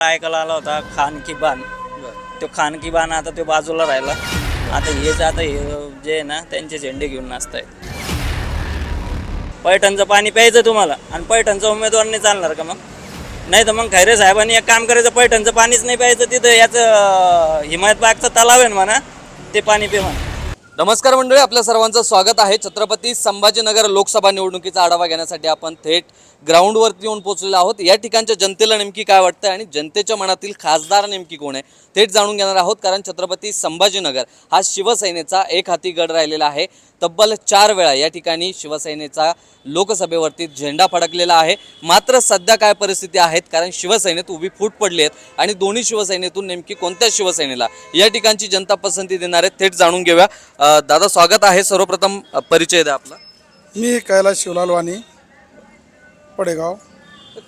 ऐकायला आला होता खान की बान. तो खान की बान आता तो बाजूला राहिला. आता हेच आता हे जे आहे ना त्यांचे झेंडे घेऊन नाचतायत. पैठणचं पाणी प्यायचं तुम्हाला. आणि पैठणचा उमेदवार नाही चालणार का मग? नाही तर मग खैरे साहेबांनी एक काम करायचं पैठणचं पाणीच नाही प्यायचं तिथं याचं हिमायतबागचं तलाव आहे ना म्हणा ते पाणी पे म्हणा नमस्कार मंडळी आपल्या सर्वांचं स्वागत आहे. छत्रपती संभाजीनगर लोकसभा निवडणुकीचा आढावा घेण्यासाठी आपण थेट ग्राउंडवरती येऊन पोहोचलेलो आहोत. या ठिकाणच्या जनतेला नेमकी काय वाटतं आणि जनतेच्या मनातील खासदार नेमकी कोण आहे थेट जाणून घेणार आहोत. कारण छत्रपती संभाजीनगर हा शिवसेनेचा एक हाती गड राहिलेला आहे. तब्बल चार वेळा या ठिकाणी शिवसेनेचा लोकसभेवरती झेंडा फडकलेला आहे. मात्र सध्या काय परिस्थिती आहेत कारण शिवसेनेत उभी फूट पडली आहेत आणि दोन्ही शिवसेनेतून नेमकी कोणत्या शिवसेनेला या ठिकाणची जनता पसंती देणार आहे थेट जाणून घेऊया. अ, दादा स्वागत आहे. सर्वप्रथम अ, परिचय द्या आपला. मी कैलास शिवलाल वाणी पडेगाव.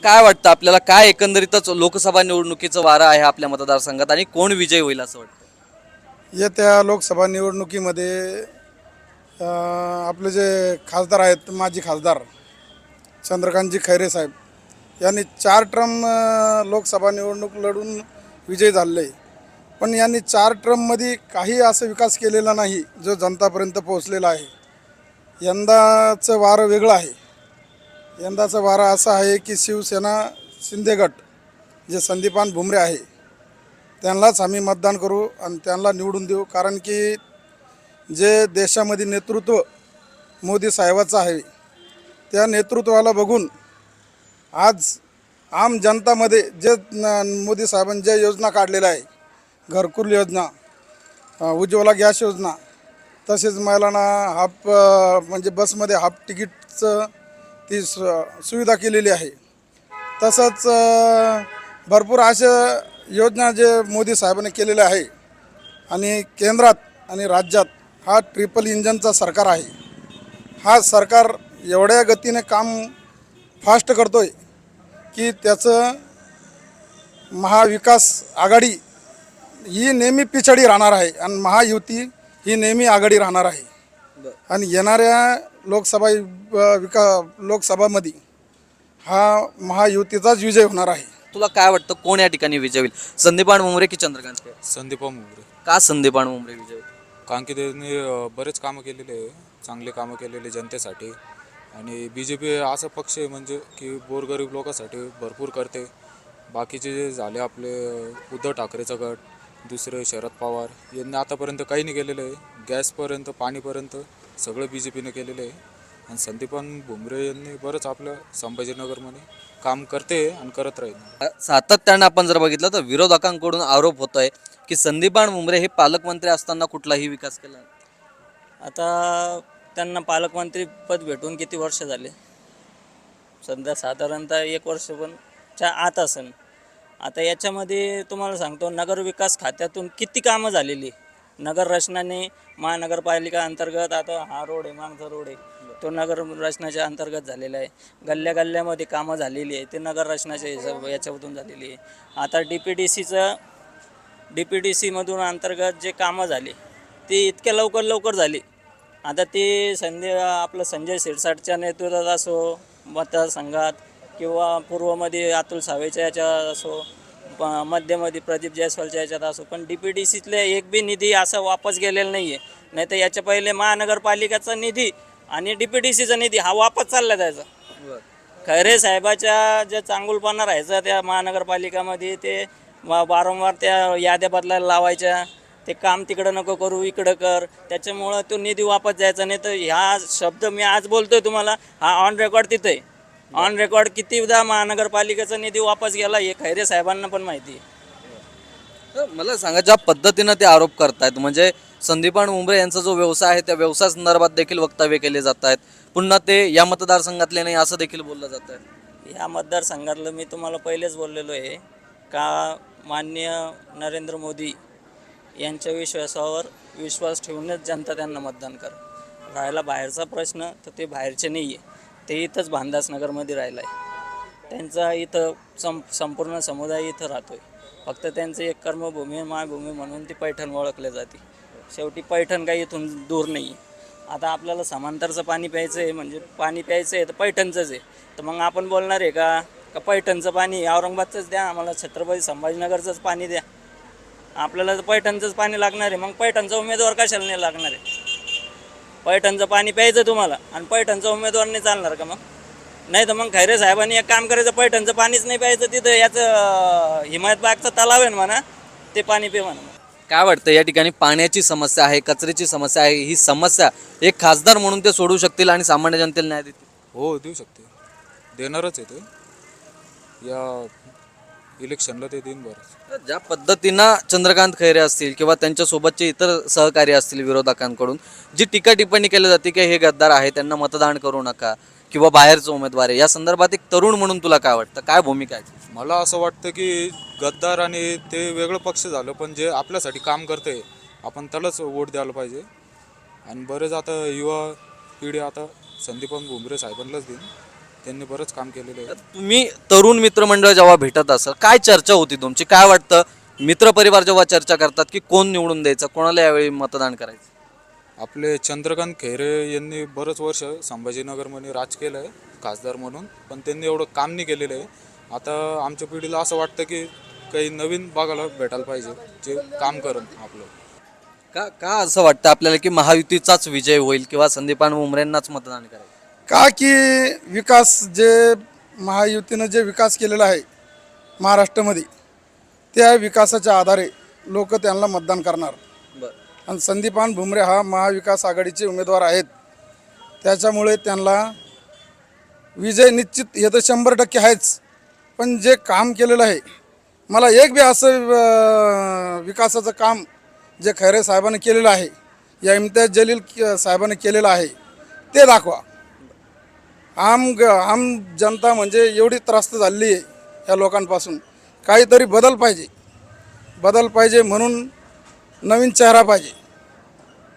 काय वाटतं आपल्याला काय एकंदरीतच लोकसभा निवडणुकीचं वारं आहे आपल्या मतदारसंघात आणि कोण विजय होईल असं वाटतं? येत्या लोकसभा निवडणुकीमध्ये अं, आपले जे खासदार आहेत माजी खासदार चंद्रकांतजी खैरे साहेब यांनी चार टर्म अं, लोकसभा निवडणूक लढून विजयी झाले पण यांनी चार ट्रममध्ये काही असं विकास केलेला नाही जो जनतापर्यंत पोहोचलेला आहे. यंदाचं वारं वेगळं आहे. यंदाचं वारं असं आहे की शिवसेना शिंदेगट जे संदीपान भुमरे आहे त्यांनाच आम्ही मतदान करू आणि त्यांना निवडून देऊ. कारण की जे देशामध्ये नेतृत्व मोदी साहेबाचं आहे त्या नेतृत्वाला बघून आज आम जनतामध्ये जे मोदी साहेबांनी ज्या योजना काढलेल्या आहे घरकुल योजना उज्ज्वला गॅस योजना तसेच महिलांना हाफ म्हणजे बसमध्ये हाफ तिकीटचं ती सु सुविधा केलेली आहे. तसंच भरपूर अशा योजना जे मोदी साहेबांनी केलेल्या आहे आणि केंद्रात आणि राज्यात हा ट्रिपल इंजनचा सरकार आहे. हा सरकार एवढ्या गतीने काम फास्ट करतो आहे की त्याचं महाविकास आघाडी ही नेहमी पिछाडी राहणार आहे आणि महायुती ही नेहमी आघाडी राहणार आहे. आणि येणाऱ्या लोकसभा विका लोकसभामध्ये हा महायुतीचाच विजय होणार आहे. तुला काय वाटतं कोण या ठिकाणी विजय होईल? संदीपान मुंबरे की चंद्रकांत खैरे? संदीपा मुंबरे. का संदीपान मुंबरे विजय होईल कारण की त्यांनी अ, बरेच कामं केलेले आहे चांगले कामं केलेले जनतेसाठी. आणि बी जे पी असा पक्ष आहे म्हणजे की गोरगरीब लोकांसाठी भरपूर करते. बाकीचे जे झाले आपले अ, उद्धव ठाकरेचा गट दुसरे शरद पवार. यांनी आतापर्यंत काही नाही केलेलं आहे. गॅसपर्यंत पाणीपर्यंत सगळं बी जे पीने केलेलं आहे. आणि संदीपान भुमरे यांनी बरंच आपलं संभाजीनगरमध्ये काम करते आणि करत राहील. सातत्यानं आपण जर बघितलं तर विरोधकांकडून आरोप होतोय की संदीपान मुंबरे हे पालकमंत्री असताना कुठलाही विकास केला नाही. आता त्यांना पालकमंत्री पद भेटून किती वर्ष झाले? सध्या साधारणतः एक वर्ष पण च्या आत असेल आता याच्यामध्ये तुम्हाला सांगतो नगर विकास खात्यातून किती कामं झालेली नगर रचनाने महानगरपालिका अंतर्गत आता हा रोड आहे मागचा रोड आहे तो नगर रचनाच्या अंतर्गत झालेला आहे. गल्ल्या गल्ल्यामध्ये कामं झालेली आहे ते नगर रचनाच्या हिशोब याच्यामधून झालेली आहे. आता डी पी डी सीचं डी पी डी सीमधून अंतर्गत जे कामं झाली ती इतक्या लवकर लवकर झाली. आता ते संजय आपलं संजय शिरसाटच्या नेतृत्वात असो मतदारसंघात किंवा पूर्वमध्ये अतुल सावेच्या याच्यात असो प- मध्यमध्ये प्रदीप जयस्वालच्या याच्यात असो पण डी पी डी सीतले एक बी निधी असा वापस गेलेला नाही आहे नाही तर याच्या पहिले महानगरपालिकेचा निधी आणि डी पी डी सीचा निधी हा वापस चालला जायचा. खैरे साहेबाच्या जे चांगुलपणा राहायचं त्या महानगरपालिकामध्ये ते वा- वारंवार त्या याद्या बदलायला लावायच्या. ते काम तिकडं नको करू इकडं कर. त्याच्यामुळं तो निधी वापस जायचा. नाही तर ह्या शब्द मी आज बोलतोय तुम्हाला हा ऑन रेकॉर्ड तिथे आहे ऑन रेकॉर्ड कितीदा महानगरपालिकेचा निधी वापस गेला हे खैरे साहेबांना पण माहिती आहे. तर मला सांगा ज्या पद्धतीनं ते आरोप करतायत म्हणजे संदीपान मुंबरे यांचा जो व्यवसाय आहे त्या व्यवसाय संदर्भात देखील वक्तव्य केले जात आहेत पुन्हा ते या मतदारसंघातले नाही असं देखील बोललं जात आहे ह्या मतदारसंघातलं मी तुम्हाला पहिलेच बोललेलो आहे. का माननीय नरेंद्र मोदी यांच्या विश्वासावर विश्वास ठेवूनच जनता त्यांना मतदान कर राहायला बाहेरचा प्रश्न तर ते बाहेरचे नाही आहे ते इथंच भानदासनगरमध्ये राहिलं आहे त्यांचा इथं सं संपूर्ण समुदाय इथं राहतो आहे फक्त त्यांचं एक कर्मभूमी मायभूमी म्हणून ती पैठण ओळखले जाते. शेवटी पैठण काही इथून दूर नाही. आहे आता आपल्याला समांतरचं पाणी प्यायचं आहे म्हणजे पाणी प्यायचं आहे तर पैठणचंच आहे. तर मग आपण बोलणार आहे का? का पैठणचं पाणी औरंगाबादचंच द्या आम्हाला छत्रपती संभाजीनगरचंच पाणी द्या. आपल्याला तर पैठणचंच पाणी लागणार आहे मग पैठणचा उमेदवार कशाला नाही लागणार आहे? पैठणचं पाणी प्यायचं तुम्हाला. आणि पैठणचा उमेदवार नाही चालणार का मग? नाही तर मग खैरे साहेबांनी एक काम करायचं पैठणचं पाणीच नाही प्यायचं तिथं याचं हिमायतबागचा तलाव आहे ना म्हणा ते पाणी पे म्हणा. काय वाटतं या ठिकाणी पाण्याची समस्या आहे कचऱ्याची समस्या आहे? ही समस्या एक खासदार म्हणून ते सोडू शकतील आणि सामान्य जनतेला न्याय देतील? हो देऊ शकते देणारच आहे ते. या इलेक्शनला ते देईन बरंच ज्या पद्धतीनं चंद्रकांत खैरे असतील किंवा त्यांच्यासोबतचे इतर सहकारी असतील विरोधकांकडून जी टीका टिप्पणी केली जाते की हे गद्दार आहे त्यांना मतदान करू नका किंवा बाहेरचं उमेदवार आहे या संदर्भात एक तरुण म्हणून तुला काय वाटतं? काय भूमिका आहे? मला असं वाटतं की गद्दार आणि ते वेगळं पक्ष झालं पण जे आपल्यासाठी काम करते आपण त्यालाच वोट द्यायला पाहिजे. आणि बरेच आता युवा पिढी आता संदीपन भुमरे साहेबांनाच देईन. त्यांनी बरंच काम केलेलं आहे. तुम्ही तरुण मित्रमंडळ जेव्हा भेटत असाल काय चर्चा होती तुमची? काय वाटतं? मित्रपरिवार जेव्हा चर्चा करतात की कोण निवडून द्यायचं? कोणाला यावेळी मतदान करायचं? आपले चंद्रकांत खैरे यांनी बरंच वर्ष संभाजीनगरमध्ये राज केलं आहे खासदार म्हणून पण त्यांनी एवढं काम नाही केलेलं आहे. आता आमच्या पिढीला असं वाटतं की काही नवीन बघायला भेटायला पाहिजे जे काम करण आपलं. का का असं वाटतं आपल्याला की महायुतीचाच विजय होईल किंवा संदीपान उमरेंनाच मतदान करायचं? का की विकास जे महायुतीनं जे विकास केलेला आहे महाराष्ट्रामध्ये त्या विकासाच्या आधारे लोक त्यांना मतदान करणार. बरं. आणि संदीपान भुमरे हा महाविकास आघाडीचे उमेदवार आहेत. त्याच्यामुळे त्यांना विजय निश्चित हे तर शंभर टक्के आहेच. पण जे काम केलेलं आहे मला एक बी असं विकासाचं काम जे खैरे साहेबांनी केलेलं आहे या इम्तियाज जलील साहेबांनी केलेलं आहे ते दाखवा. आम ग आम जनता म्हणजे एवढी त्रस्त झालेली आहे या लोकांपासून. काहीतरी बदल पाहिजे. बदल पाहिजे म्हणून नवीन चेहरा पाहिजे.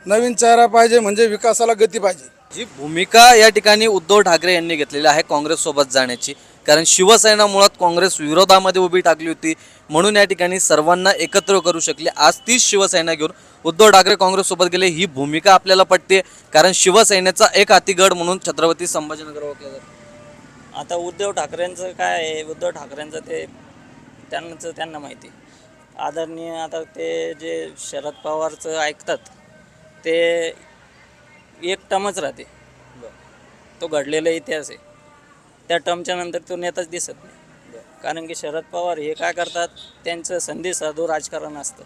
नवीन चेहरा पाहिजे म्हणजे विकासाला गती पाहिजे. जी भूमिका या ठिकाणी उद्धव ठाकरे यांनी घेतलेली आहे काँग्रेससोबत जाण्याची. कारण शिवसेना मुळात काँग्रेस विरोधामध्ये उभी टाकली होती. म्हणून या ठिकाणी सर्वांना एकत्र करू शकले. आज तीच शिवसेना घेऊन उद्धव ठाकरे काँग्रेस सोबत गेले ही भूमिका आपल्याला पटते कारण शिवसेनेचा एक हातीगड म्हणून छत्रपती संभाजीनगर ओळखला जातो. आता उद्धव ठाकरेंचं काय आहे? उद्धव ठाकरेंचं ते त्यांचं त्यांना माहिती. आदरणीय आता ते जे शरद पवारचं ऐकतात ते एक टमच राहते. तो घडलेला इतिहास आहे. त्या टर्मच्या नंतर तो नेताच दिसत नाही. कारण की शरद पवार हे काय करतात? त्यांचं संधी साधू राजकारण असतं.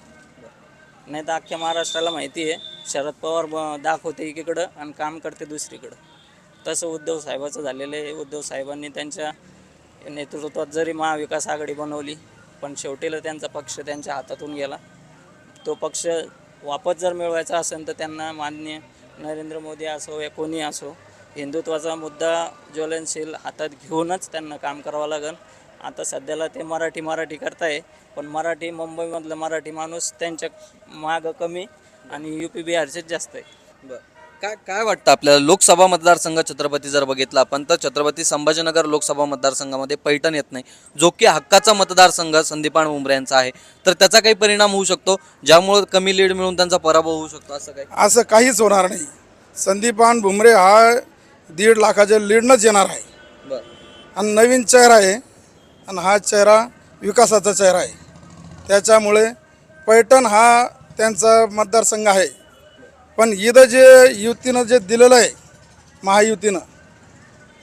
नाही तर अख्ख्या महाराष्ट्राला माहिती आहे. शरद पवार ब- दाखवते एकीकडं आणि काम करते दुसरीकडं. तसं उद्धव साहेबाचं झालेलं आहे. उद्धव साहेबांनी त्यांच्या नेतृत्वात जरी महाविकास आघाडी बनवली पण शेवटीला त्यांचा पक्ष त्यांच्या हातातून गेला. तो पक्ष वापस जर मिळवायचा असेल तर त्यांना माननीय नरेंद्र मोदी असो या कोणी असो हिंदुत्वाचा मुद्दा ज्वलनशील हातात घेऊनच त्यांना काम करावं लागेल. आता सध्याला ते मराठी मराठी करताय. पण मराठी मुंबईमधलं मराठी माणूस त्यांच्या मागं कमी आणि यू पी बिहारचेच जास्त आहे. काय काय वाटतं आपल्याला? लोकसभा मतदारसंघ छत्रपती जर बघितला आपण तर छत्रपती संभाजीनगर लोकसभा मतदारसंघामध्ये पैठण येत नाही. जो की हक्काचा मतदारसंघ संदीपान उमरे यांचा आहे. तर त्याचा काही परिणाम होऊ शकतो ज्यामुळे कमी लीड मिळून त्यांचा पराभव होऊ शकतो असं काही? असं काहीच होणार नाही. संदीपान भुमरे हा दीड लाखाच्या लीडनंच येणार आहे. बरं. आणि नवीन चेहरा आहे. आणि हा चेहरा विकासाचा चेहरा आहे. त्याच्यामुळे पैठण हा त्यांचा मतदारसंघ आहे. पण इथं जे युतीनं जे दिलेलं आहे महायुतीनं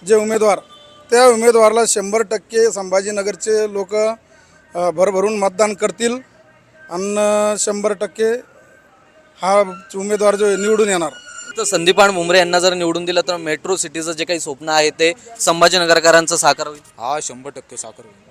जे उमेदवार त्या उमेदवाराला शंभर टक्के संभाजीनगरचे लोक भरभरून मतदान करतील आणि शंभर टक्के हा उमेदवार जो निवडून येणार. तर संदीपान मुंबरे यांना जर निवडून दिलं तर मेट्रो सिटीचं जे काही स्वप्न आहे ते संभाजीनगरकरांचं साकार होईल? हा शंभर टक्के साखर होईल.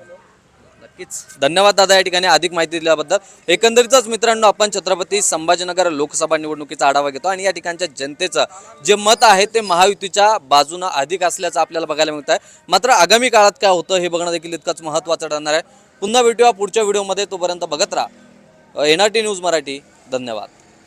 नक्कीच. धन्यवाद दादा या ठिकाणी अधिक माहिती दिल्याबद्दल. एकंदरीतच मित्रांनो आपण छत्रपती संभाजीनगर लोकसभा निवडणुकीचा आढावा घेतो आणि या ठिकाणच्या जनतेचं जे मत आहे ते महायुतीच्या बाजूनं अधिक असल्याचं आपल्याला बघायला मिळत आहे मात्र आगामी काळात काय होतं हे बघणं देखील इतकंच महत्त्वाचं ठरणार आहे. पुन्हा भेटूया पुढच्या व्हिडिओमध्ये. तोपर्यंत बघत राहा. N R T news Marathi. धन्यवाद.